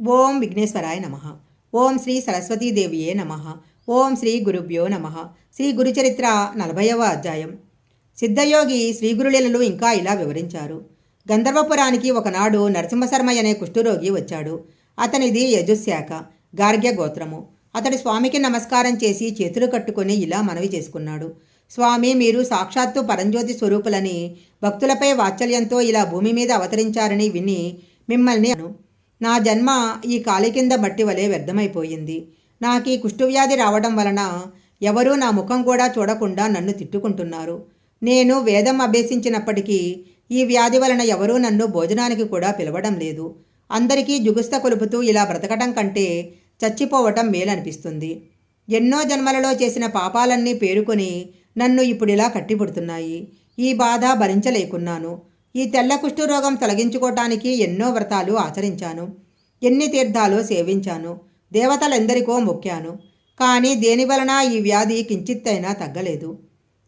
ఓం విఘ్నేశ్వరాయ నమ. ఓం శ్రీ సరస్వతీదేవియే నమ. ఓం శ్రీ గురుభ్యో నమ. శ్రీ గురుచరిత్ర నలభైవ అధ్యాయం. సిద్ధయోగి శ్రీగురులీలలు ఇంకా ఇలా వివరించారు. గంధర్వపురానికి ఒకనాడు నరసింహశర్మ అనే కుష్ఠురోగి వచ్చాడు. అతనిది యజుశాఖ గార్గ్య గోత్రము. అతడు స్వామికి నమస్కారం చేసి చేతులు కట్టుకొని ఇలా మనవి చేసుకున్నాడు. స్వామి మీరు సాక్షాత్తు పరంజ్యోతి స్వరూపులని భక్తులపై వాత్సల్యంతో ఇలా భూమి మీద అవతరించారని విని మిమ్మల్ని అను నా జన్మ ఈ కాలి కింద బట్టి వలె వ్యర్థమైపోయింది. నాకు ఈ కుష్ఠవ్యాధి రావడం వలన ఎవరూ నా ముఖం కూడా చూడకుండా నన్ను తిట్టుకుంటున్నారు. నేను వేదం అభ్యసించినప్పటికీ ఈ వ్యాధి వలన ఎవరూ నన్ను భోజనానికి కూడా పిలవడం లేదు. అందరికీ జుగుస్త కొలుపుతూ ఇలా బ్రతకటం కంటే చచ్చిపోవటం మేలనిపిస్తుంది. ఎన్నో జన్మలలో చేసిన పాపాలన్నీ పేరుకొని నన్ను ఇప్పుడిలా కట్టిపుడుతున్నాయి. ఈ బాధ భరించలేకున్నాను. ఈ తెల్ల కుష్ఠరోగం తొలగించుకోవటానికి ఎన్నో వ్రతాలు ఆచరించాను. ఎన్ని తీర్థాలు సేవించాను. దేవతలెందరికో మొక్కాను. కానీ దేని వలన ఈ వ్యాధి కించిత్తైనా తగ్గలేదు.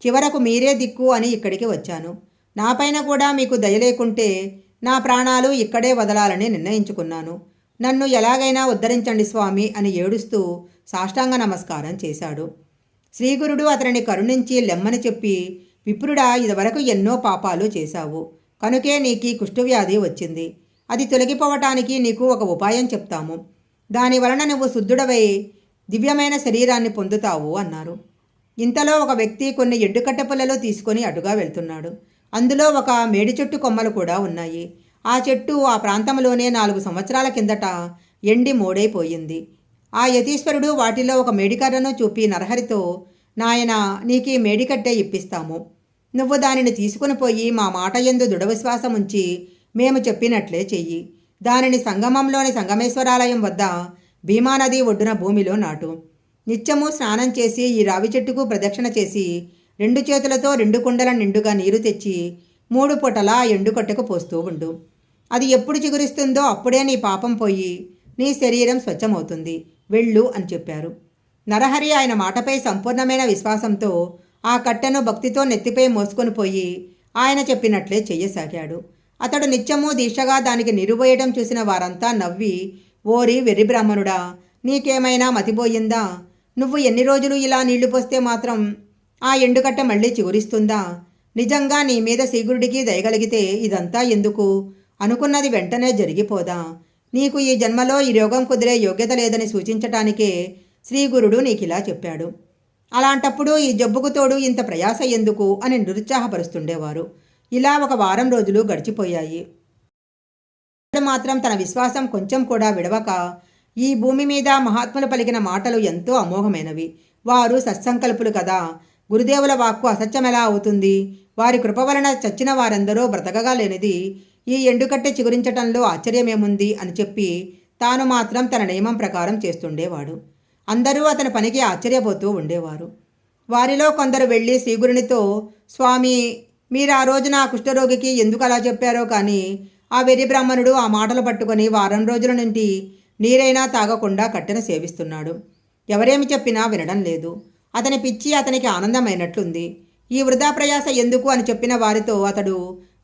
చివరకు మీరే దిక్కు అని ఇక్కడికి వచ్చాను. నాపైన కూడా మీకు దయ లేకుంటే నా ప్రాణాలు ఇక్కడే వదలాలని నిర్ణయించుకున్నాను. నన్ను ఎలాగైనా ఉద్ధరించండి స్వామి అని ఏడుస్తూ సాష్టాంగ నమస్కారం చేశాడు. శ్రీగురుడు అతనిని కరుణించి లెమ్మని చెప్పి విప్రుడా ఇదివరకు ఎన్నో పాపాలు చేశావు. కనుకే నీకు కుష్ఠవ్యాధి వచ్చింది. అది తొలగిపోవటానికి నీకు ఒక ఉపాయం చెప్తాము. దాని వలన నువ్వు శుద్ధుడవై దివ్యమైన శరీరాన్ని పొందుతావు అన్నారు. ఇంతలో ఒక వ్యక్తి కొన్ని ఎండుకట్ట పుల్లలు తీసుకొని అటుగా వెళ్తున్నాడు. అందులో ఒక మేడి చెట్టు కొమ్మలు కూడా ఉన్నాయి. ఆ చెట్టు ఆ ప్రాంతంలోనే నాలుగు సంవత్సరాల కిందట ఎండి మోడైపోయింది. ఆ యతీశ్వరుడు వాటిలో ఒక మేడికర్రను చూపి నరహరితో నాయన నీకు మేడికట్టే ఇప్పిస్తాము. నువ్వు దానిని తీసుకుని పోయి మా మాట ఎందు దృఢవిశ్వాసముంచి మేము చెప్పినట్లే చెయ్యి. దానిని సంగమంలోని సంగమేశ్వరాలయం వద్ద భీమానది ఒడ్డున భూమిలో నాటు. నిత్యము స్నానం చేసి ఈ రావి చెట్టుకు ప్రదక్షిణ చేసి రెండు చేతులతో రెండు కుండల నిండుగా నీరు తెచ్చి మూడు పూటలా ఆ పోస్తూ ఉండు. అది ఎప్పుడు చిగురిస్తుందో అప్పుడే నీ పాపం పోయి నీ శరీరం స్వచ్ఛమవుతుంది. వెళ్ళు అని చెప్పారు. నరహరి ఆయన మాటపై సంపూర్ణమైన విశ్వాసంతో ఆ కట్టెను భక్తితో నెత్తిపై మోసుకొని పోయి ఆయన చెప్పినట్లే చెయ్యసాగాడు. అతడు నిత్యము దీక్షగా దానికి నిరుబోయటం చూసిన వారంతా నవ్వి ఓరి వెర్రి బ్రాహ్మణుడా నీకేమైనా మతిపోయిందా? నువ్వు ఎన్ని రోజులు ఇలా నీళ్ళు పోస్తే మాత్రం ఆ ఎండుకట్ట మళ్ళీ చిగురిస్తుందా? నిజంగా నీ మీద శ్రీగురుడికి దయగలిగితే ఇదంతా ఎందుకు? అనుకున్నది వెంటనే జరిగిపోదా? నీకు ఈ జన్మలో ఈ రోగం కుదిరే యోగ్యత లేదని సూచించటానికే శ్రీగురుడు నీకిలా చెప్పాడు. అలాంటప్పుడు ఈ జబ్బుకు తోడు ఇంత ప్రయాస ఎందుకు అని నిరుత్సాహపరుస్తుండేవారు. ఇలా ఒక వారం రోజులు గడిచిపోయాయి. మాత్రం తన విశ్వాసం కొంచెం కూడా విడవక ఈ భూమి మీద మహాత్ములు పలికిన మాటలు ఎంతో అమోఘమైనవి. వారు సత్సంకల్పులు కదా గురుదేవుల వాక్కు అసత్యమెలా అవుతుంది? వారి కృప వలన చచ్చిన వారందరూ బ్రతకగా లేనిది ఈ ఎండుకట్టె చిగురించటంలో ఆశ్చర్యమేముంది అని చెప్పి తాను మాత్రం తన నియమం ప్రకారం చేస్తుండేవాడు. అందరూ అతని పనికి ఆశ్చర్యపోతూ ఉండేవారు. వారిలో కొందరు వెళ్ళి శ్రీగురునితో స్వామి మీరు ఆ రోజున ఆ కుష్ఠరోగికి ఎందుకు అలా చెప్పారో కానీ ఆ వెర్రి బ్రాహ్మణుడు ఆ మాటలు పట్టుకొని వారం రోజుల నుండి నీరైనా తాగకుండా కట్టెను సేవిస్తున్నాడు. ఎవరేమి చెప్పినా వినడం లేదు. అతని పిచ్చి అతనికి ఆనందమైనట్లుంది. ఈ వృధా ప్రయాస ఎందుకు అని చెప్పిన వారితో అతడు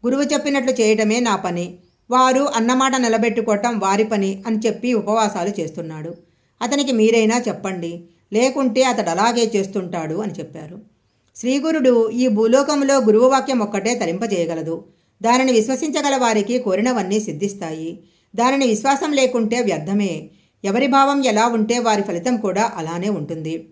గురువు చెప్పినట్లు చేయటమే నా పని. వారు అన్నమాట నిలబెట్టుకోవటం వారి పని అని చెప్పి ఉపవాసాలు చేస్తున్నాడు. అతనికి మీరైనా చెప్పండి లేకుంటే అతడు అలాగే చేస్తుంటాడు అని చెప్పారు. శ్రీగురుడు ఈ భూలోకంలో గురువు వాక్యం ఒక్కటే తరింపజేయగలదు. దానిని విశ్వసించగల వారికి కోరినవన్నీ సిద్ధిస్తాయి. దానిని విశ్వాసం లేకుంటే వ్యర్థమే. ఎవరి భావం ఎలా ఉంటే వారి ఫలితం కూడా అలానే ఉంటుంది.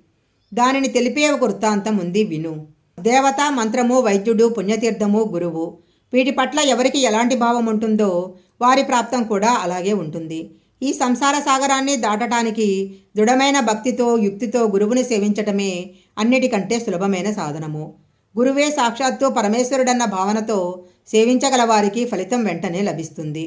దానిని తెలిపే ఒక వృత్తాంతం ఉంది విను. దేవత మంత్రము వైద్యుడు పుణ్యతీర్థము గురువు వీటి పట్ల ఎవరికి ఎలాంటి భావం ఉంటుందో వారి ప్రాప్తం కూడా అలాగే ఉంటుంది. ఈ సంసార సాగరాన్ని దాటటానికి దృఢమైన భక్తితో యుక్తితో గురువుని సేవించటమే అన్నిటికంటే సులభమైన సాధనము. గురువే సాక్షాత్తు పరమేశ్వరుడన్న భావనతో సేవించగల వారికి ఫలితం వెంటనే లభిస్తుంది.